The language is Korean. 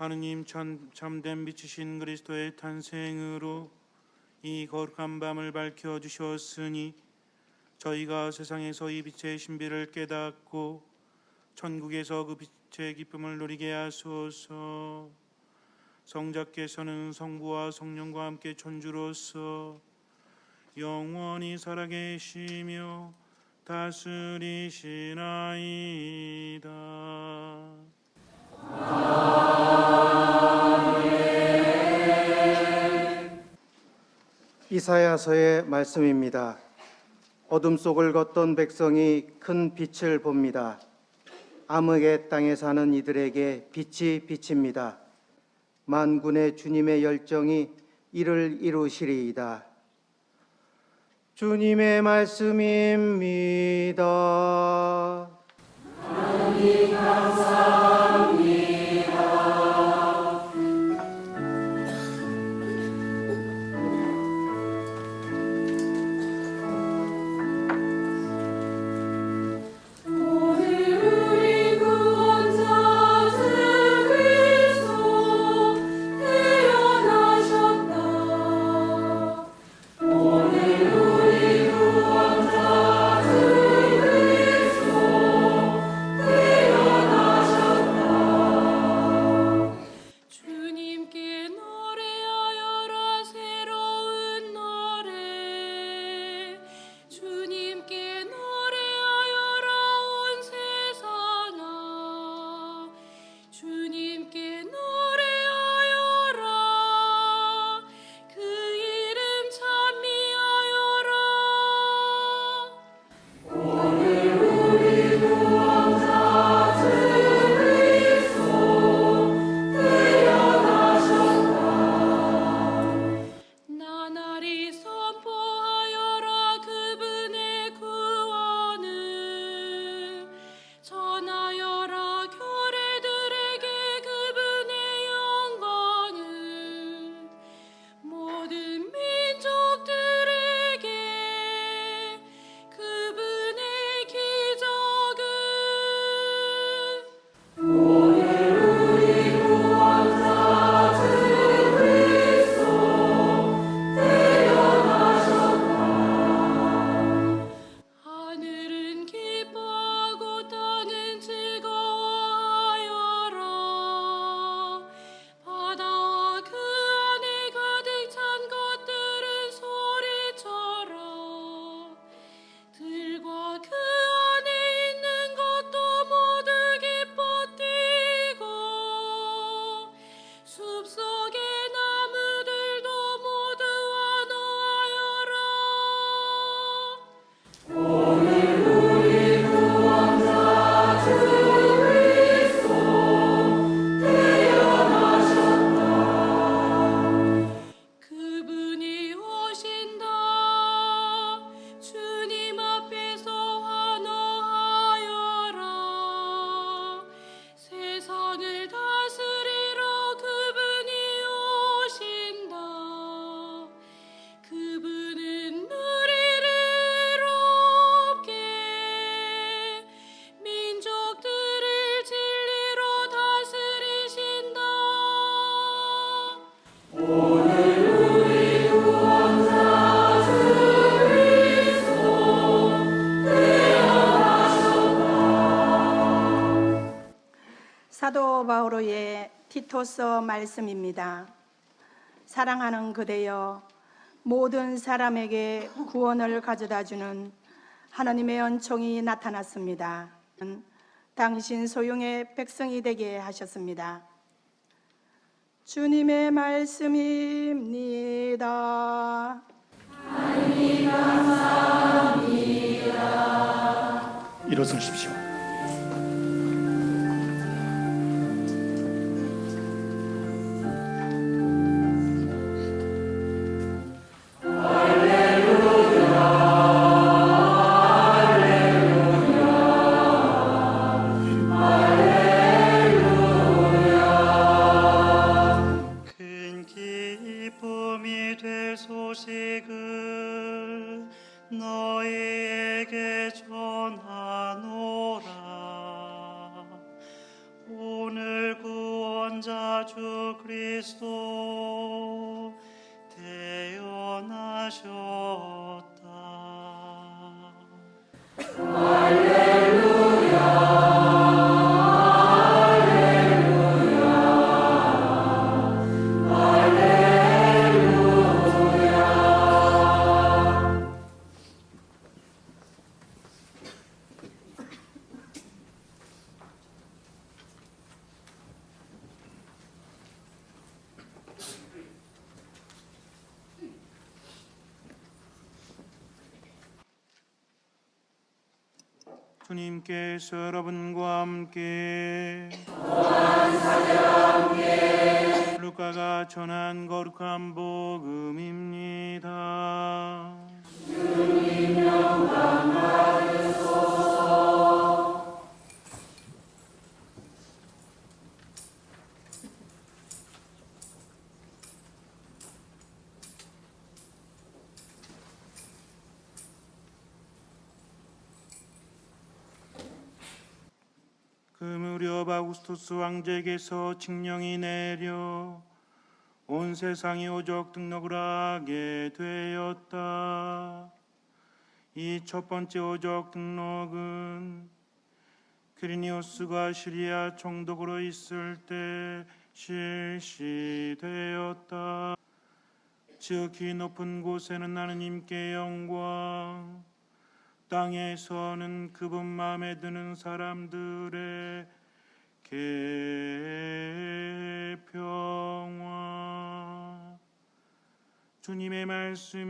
하느님 참, 참된 빛이신 그리스도의 탄생으로 이 거룩한 밤을 밝혀 주셨으니 저희가 세상에서 이 빛의 신비를 깨닫고 천국에서 그 빛의 기쁨을 누리게 하소서. 성자께서는 성부와 성령과 함께 천주로서 영원히 살아계시며 다스리시나이 이사야서의 말씀입니다. 어둠 속을 걷던 백성이 큰 빛을 봅니다. 암흑의 땅에 사는 이들에게 빛이 비칩니다. 만군의 주님의 열정이 이를 이루시리이다. 주님의 말씀입니다. 오늘 사도 바오로의 티토서 말씀입니다. 사랑하는 그대여 모든 사람에게 구원을 가져다 주는 하나님의恩寵이 나타났습니다. 당신 소용의 백성이 되게 하셨습니다. 주님의 말씀입니다. 일어서십시오. 너에게 전하노라 오늘 구원자 주 그리스도 태어나셨다. 주님께서 여러분과 함께 루카가 전한 거룩한 복음입니다. 그 무렵 아우구스토스 왕제에게서 칙령이 내려 온 세상이 오적 등록을 하게 되었다. 이 첫 번째 오적 등록은 퀴리니우스가 시리아 총독으로 있을 때 실시되었다. 지극히 높은 곳에는 하느님께 영광, 땅에서는 그분 마음에 드는 사람들의 개평화 주님의 말씀입니다.